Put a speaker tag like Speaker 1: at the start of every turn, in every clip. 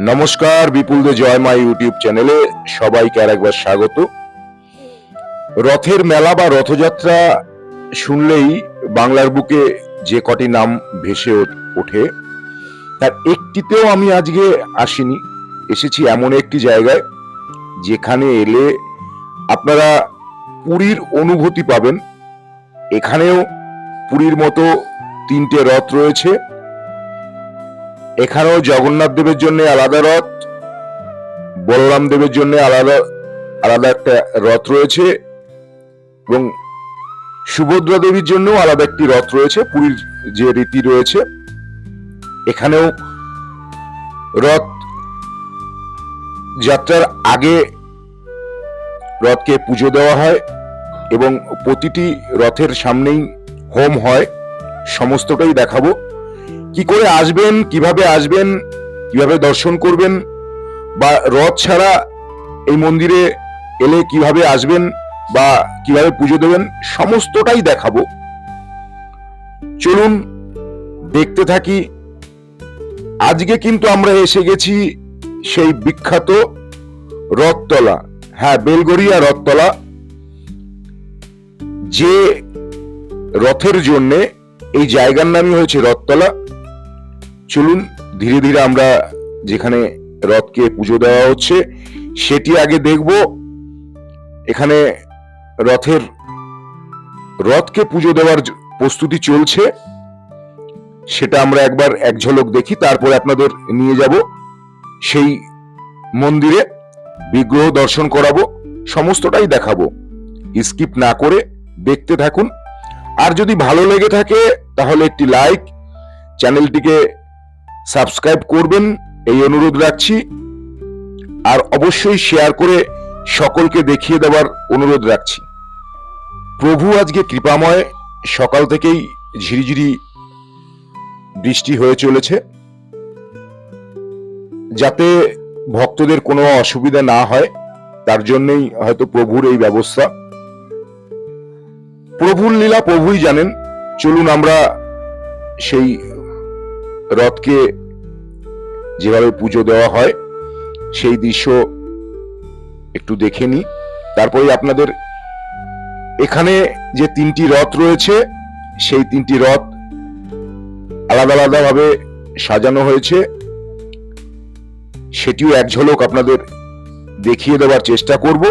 Speaker 1: নমস্কার বিপুল দে জয় মা ইউটিউব চ্যানেলে সবাইকে আর একবার স্বাগত। রথের মেলা বা রথযাত্রা শুনলেই বাংলার বুকে যে কটি নাম ভেসে ওঠে, তার একটিতেও আমি আজকে আসিনি। এসেছি এমন একটি জায়গায় যেখানে এলে আপনারা পুরীর অনুভূতি পাবেন। এখানেও পুরীর মতো তিনটে রথ রয়েছে। এখানেও জগন্নাথ দেবের জন্য আলাদা রথ, বলরাম দেবের জন্য আলাদা আলাদা একটা রথ রয়েছে এবং সুভদ্রা দেবীর জন্য আলাদা একটি রথ রয়েছে, পুরীর যে রীতি রয়েছে। এখানেও রথ যাত্রার আগে রথকে পুজো দেওয়া হয় এবং প্রতিটি রথের সামনেই হোম হয়। সমস্তটাই দেখাবো। কি করে আসবেন, কীভাবে আসবেন, কীভাবে দর্শন করবেন, বা রথ ছাড়া এই মন্দিরে এলে কীভাবে আসবেন, বা কীভাবে পুজো দেবেন, সমস্তটাই দেখাবো। চলুন, দেখতে থাকি। আজকে কিন্তু আমরা এসে গেছি সেই বিখ্যাত রথতলা। হ্যাঁ বেলগড়িয়া রথতলা। যে রথের জন্যে এই জায়গার নামই হয়েছে রথতলা। চলুন, ধীরে ধীরে আমরা যেখানে রথকে পুজো দেওয়া হচ্ছে, সেটি আগে দেখব। এখানে রথের, রথকে পুজো দেওয়ার প্রস্তুতি চলছে। সেটা আমরা একবার এক ঝলক দেখি, তারপরে আপনাদের নিয়ে যাব। সেই মন্দিরে বিগ্রহ দর্শন করাবো, সমস্তটাই দেখাবো। স্কিপ না করে দেখতে থাকুন। আর যদি ভালো লেগে থাকে, তাহলে একটি লাইক, চ্যানেলটিকে সাবস্ক্রাইব করবেন, এই অনুরোধ রাখছি। আর অবশ্যই শেয়ার করে সকলকে দেখিয়ে দেওয়ার অনুরোধ রাখছি। প্রভু আজকে কৃপাময়, সকাল থেকেই ঝিরিঝিরি বৃষ্টি হয়ে চলেছে। যাতে ভক্তদের কোনো অসুবিধা না হয়, তার জন্যই হয়তো প্রভুর এই ব্যবস্থা। প্রভুর লীলা প্রভুই জানেন। চলুন আমরা সেই রথকে যেভাবে পুজো দেওয়া হয়, সেই দৃশ্য একটু দেখে নিই। তারপরে আপনাদের এখানে যে তিনটি রথ রয়েছে, সেই তিনটি রথ আলাদা আলাদা ভাবে সাজানো হয়েছে। সেটিও এক ঝলক আপনাদের দেখিয়ে দেওয়ার চেষ্টা করব।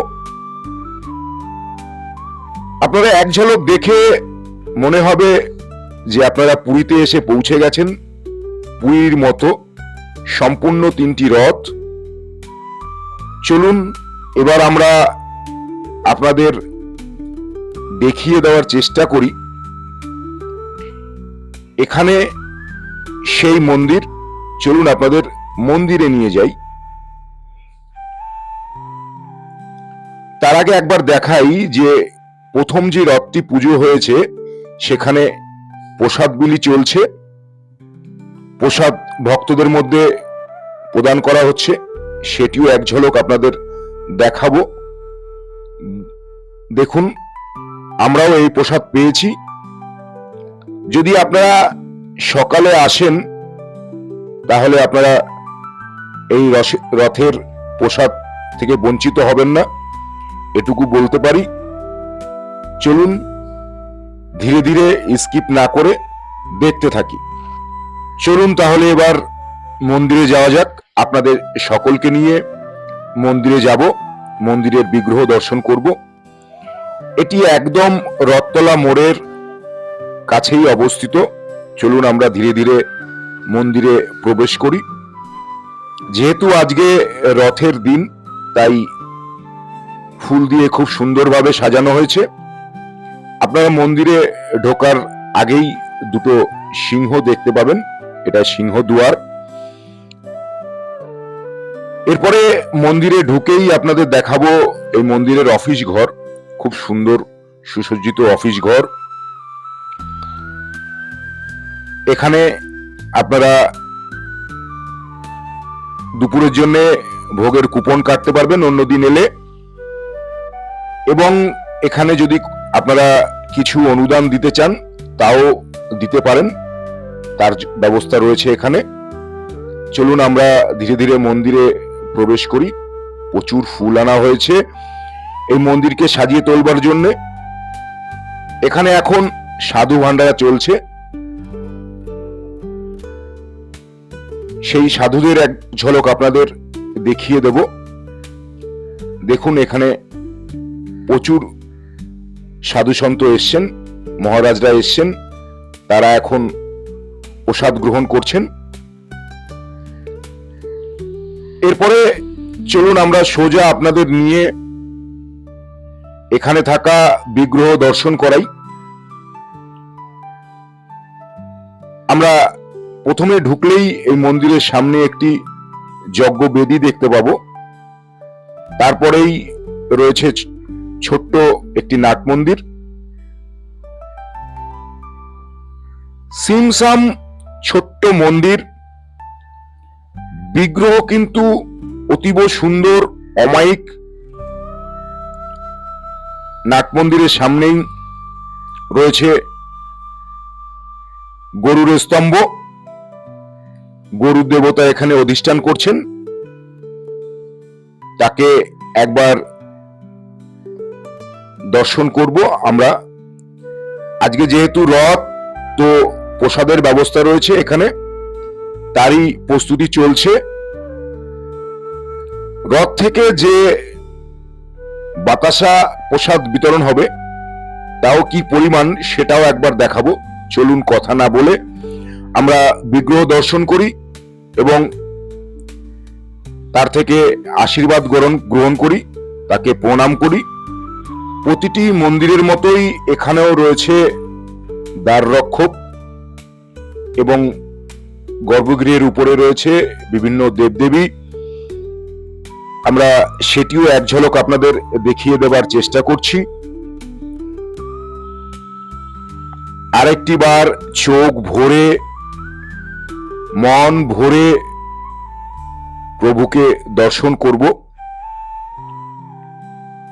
Speaker 1: আপনারা এক ঝলক দেখে মনে হবে যে আপনারা পুরীতে এসে পৌঁছে গেছেন। পুরীর মতো সম্পূর্ণ তিনটি রথ। চলুন, এবার আমরা আপনাদের দেখিয়ে দেওয়ার চেষ্টা করি। এখানে সেই মন্দির, চলুন আপনাদের মন্দিরে নিয়ে যাই। তার আগে একবার দেখাই যে প্রথম যে রথটি পুজো হয়েছে, সেখানে প্রসাদ বিলি চলছে। প্রসাদ ভক্তদের মধ্যে প্রদান করা হচ্ছে। সেটিও এক ঝলক আপনাদের দেখাবো। দেখুন, আমরাও এই প্রসাদ পেয়েছি। যদি আপনারা সকালে আসেন, তাহলে আপনারা এই রথের প্রসাদ থেকে বঞ্চিত হবেন না। এটুকু বলতে পারি। চলুন, ধীরে ধীরে স্কিপ না করে দেখতে থাকি। চলুন তাহলে এবার মন্দিরে যাওয়া যাক। আপনাদের সকলকে নিয়ে মন্দিরে যাব মন্দিরের বিগ্রহ দর্শন করব। এটি একদম রথতলা মোড়ের কাছেই অবস্থিত। চলুন আমরা ধীরে ধীরে মন্দিরে প্রবেশ করি। যেহেতু আজকে রথের দিন, তাই ফুল দিয়ে খুব সুন্দরভাবে সাজানো হয়েছে। আপনারা মন্দিরে ঢোকার আগেই দুটো সিংহ দেখতে পাবেন। এটা সিংহ দুয়ার। এরপরে মন্দিরে ঢুকেই আপনাদের দেখাবো এই মন্দিরের অফিস ঘর। খুব সুন্দর, সুসজ্জিত অফিস ঘর। এখানে আপনারা দুপুরের জন্য ভোগের কুপন কাটতে পারবেন অন্যদিন এলে। এবং এখানে যদি আপনারা কিছু অনুদান দিতে চান, তাও দিতে পারেন। তার ব্যবস্থা রয়েছে এখানে। চলুন আমরা ধীরে ধীরে মন্দিরে প্রবেশ করি। প্রচুর ফুল আনা হয়েছে এই মন্দিরকে সাজিয়ে তোলবার জন্য। এখানে এখন সাধু ভান্ডারা চলছে। সেই সাধুদের এক ঝলক আপনাদের দেখিয়ে দেব। দেখুন এখানে প্রচুর সাধু সন্ত এসছেন, মহারাজরা এসছেন। তারা এখন প্রসাদ গ্রহণ করছেন। এরপরে চলুন আমরা সোজা আপনাদের নিয়ে এখানে থাকা বিগ্রহ দর্শন করাই। আমরা প্রথমে ঢুকলেই এই মন্দিরের সামনে একটি যজ্ঞ বেদি দেখতে পাবো। তারপরেই রয়েছে ছোট্ট একটি নাট মন্দির সিমসাম ছোট্ট মন্দির। বিগ্রহ কিন্তু অতীব সুন্দর, অমায়িক। নাট মন্দিরের সামনেই রয়েছে গরুর স্তম্ভ। গরুর দেবতা এখানে অধিষ্ঠান করছেন। তাকে একবার দর্শন করব আমরা। আজকে যেহেতু রথ, তো প্রসাদের ব্যবস্থা রয়েছে এখানে। তারই প্রস্তুতি চলছে। রথ থেকে যে বাতাসা প্রসাদ বিতরণ হবে, তাও কি পরিমাণ সেটাও একবার দেখাবো। চলুন কথা না বলে আমরা বিগ্রহ দর্শন করি এবং তার থেকে আশীর্বাদ গ্রহণ গ্রহণ করি, তাকে প্রণাম করি। প্রতিটি মন্দিরের মতোই এখানেও রয়েছে দ্বার রক্ষক এবং গর্ভগৃহের উপরে রয়েছে বিভিন্ন দেবদেবী। আমরা সেটিও এক ঝলক আপনাদের দেখিয়ে দেবার চেষ্টা করছি। আরেকটি বার চোখ ভরে, মন ভরে প্রভুকে দর্শন করব।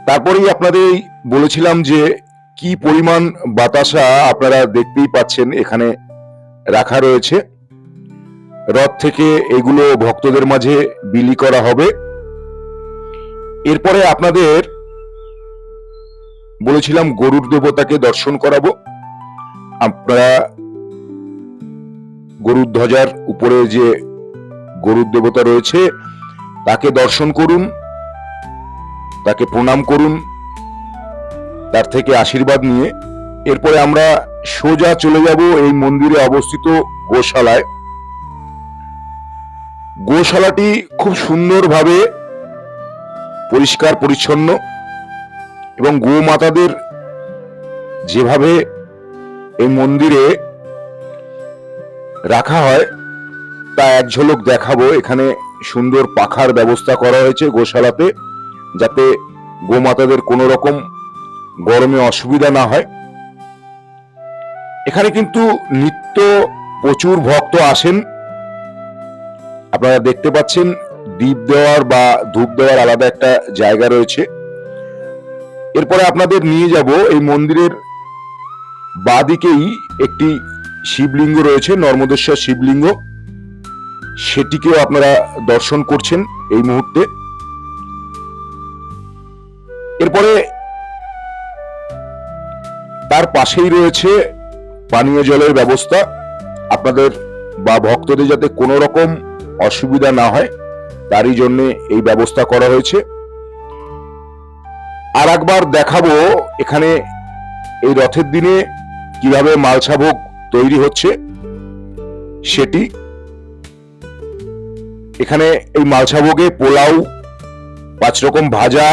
Speaker 1: তারপরেই আপনাদের বলেছিলাম যে, কি পরিমাণ বাতাসা আপনারা দেখতেই পাচ্ছেন এখানে রাখা রয়েছে। রথ থেকে এগুলো ভক্তদের মাঝে বিলি করা হবে। এরপরে আপনাদের বলেছিলাম গরুর দেবতাকে দর্শন করাবো। আপনারা গরুর ধ্বজার উপরে যে গরুর দেবতা রয়েছে, তাকে দর্শন করুন, তাকে প্রণাম করুন, তার থেকে আশীর্বাদ নিয়ে। এরপরে আমরা সোজা চলে যাব এই মন্দিরে অবস্থিত গোশালায়। গোশালাটি খুব সুন্দরভাবে পরিষ্কার পরিচ্ছন্ন এবং গোমাতাদের যেভাবে এই মন্দিরে রাখা হয়, তা এক ঝলক দেখাবো। এখানে সুন্দর পাখার ব্যবস্থা করা হয়েছে গোশালাতে যাতে গোমাতাদের কোনো রকম গরমে অসুবিধা না হয়। এখানে কিন্তু নিত্য প্রচুর ভক্ত আসেন। আপনারা দেখতে পাচ্ছেন দীপ দেওয়ার বা ধূপ দেওয়ার আলাদা একটা জায়গা রয়েছে। এরপরে আপনাদের নিয়ে যাব এই মন্দিরের বাদিকেই একটি শিবলিঙ্গ রয়েছে, নর্মদেশ্বর শিবলিঙ্গ। সেটিকেও আপনারা দর্শন করছেন এই মুহূর্তে। এরপরে তার পাশেই রয়েছে পানীয় জলের ব্যবস্থা আপনাদের বা ভক্তদের যাতে কোনো রকম অসুবিধা না হয়, তারই জন্য এই ব্যবস্থা করা হয়েছে। আর একবার দেখাবো এখানে এই রথের দিনে কীভাবে মালসা ভোগ তৈরি হচ্ছে সেটি। এখানে এই মালসা ভোগে পোলাও, পাঁচ রকম ভাজা,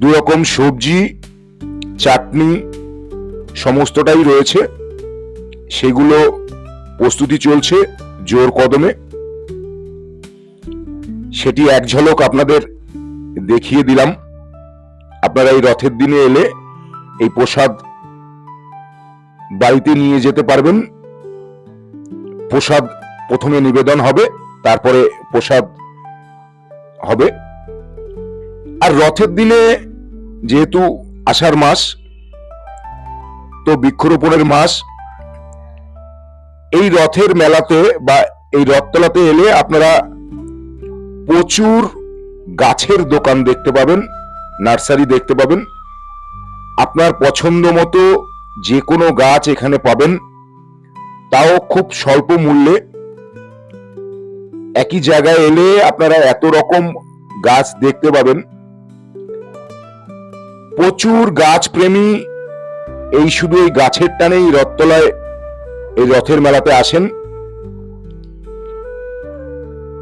Speaker 1: দু রকম সবজি, চাটনি সমস্তটাই রয়েছে। সেগুলো প্রস্তুতি চলছে জোর কদমে। সেটি এক ঝলক আপনাদের দেখিয়ে দিলাম। আপনারা এই রথের দিনে এলে এই প্রসাদ বাড়িতে নিয়ে যেতে পারবেন। প্রসাদ প্রথমে নিবেদন হবে, তারপরে প্রসাদ হবে। আর রথের দিনে যেহেতু আষাঢ় মাস বৃক্ষরোপণের মাস। এই রথের মেলাতে বা এই রথতলাতে এলে আপনারা প্রচুর গাছের দোকান দেখতে পাবেন, নার্সারি দেখতে পাবেন। আপনার পছন্দ মতো যে কোনো গাছ এখানে পাবেন। তাও খুব স্বল্প মূল্যে। একই জায়গায় এলে আপনারা এত রকম গাছ দেখতে পাবেন। প্রচুর গাছ প্রেমী এই শুধু এই গাছের টানেই রথতলায় এই রথের মেলাতে আসেন?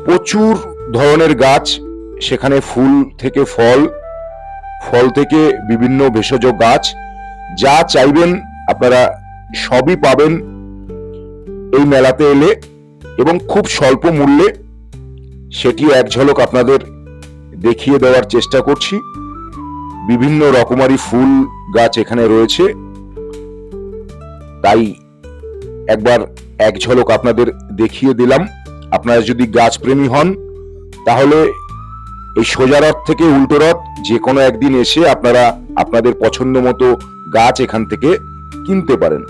Speaker 1: প্রচুর ধরনের গাছ, সেখানে ফুল থেকে ফল ফল থেকে বিভিন্ন ভেষজ গাছ, যা চাইবেন আপনারা সবই পাবেন এই মেলাতে এলে এবং খুব স্বল্প মূল্যে সেটি এক ঝলক আপনাদের দেখিয়ে দেওয়ার চেষ্টা করছি। বিভিন্ন রকমারি ফুল গাছ এখানে রয়েছে। তাই একবার এক ঝলক আপনাদের দেখিয়ে দিলাম। আপনারা যদি গাছপ্রেমী হন, তাহলে এই সোজা রথ থেকে উল্টো রথ, যে কোনো একদিন এসে আপনারা আপনাদের পছন্দ মতো গাছ এখান থেকে কিনতে পারেন।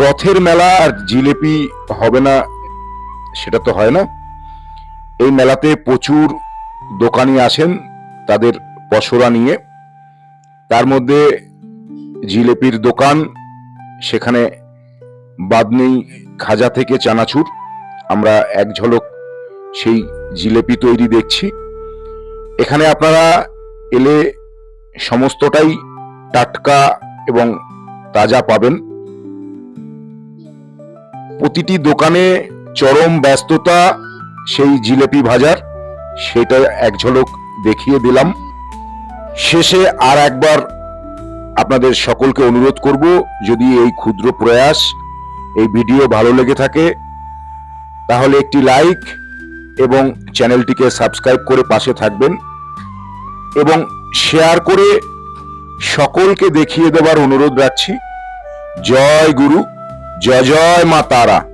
Speaker 1: রথের মেলা আর জিলেপি হবে না, সেটা তো হয় না। এই মেলাতে প্রচুর দোকানি আসেন তাদের পসরা নিয়ে। তার মধ্যে জিলেপির দোকান সেখানে বাদ নেই খাজা থেকে চানাচুর। আমরা এক ঝলক সেই জিলেপি তৈরি দেখছি। এখানে আপনারা এলে সমস্তটাই টাটকা এবং তাজা পাবেন। প্রতিটি দোকানে চরম ব্যস্ততা, সেই জিলেপি ভাজার, সেটা এক ঝলক দেখিয়ে দিলাম। শেষে আর একবার আপনাদের সকলকে অনুরোধ করব, যদি এই ক্ষুদ্র প্রয়াস, এই ভিডিও ভালো লেগে থাকে, তাহলে একটি লাইক এবং চ্যানেলটিকে সাবস্ক্রাইব করে পাশে থাকবেন এবং শেয়ার করে সকলকে দেখিয়ে দেওয়ার অনুরোধ রাখছি। জয় গুরু, জয় জয় মা তারা।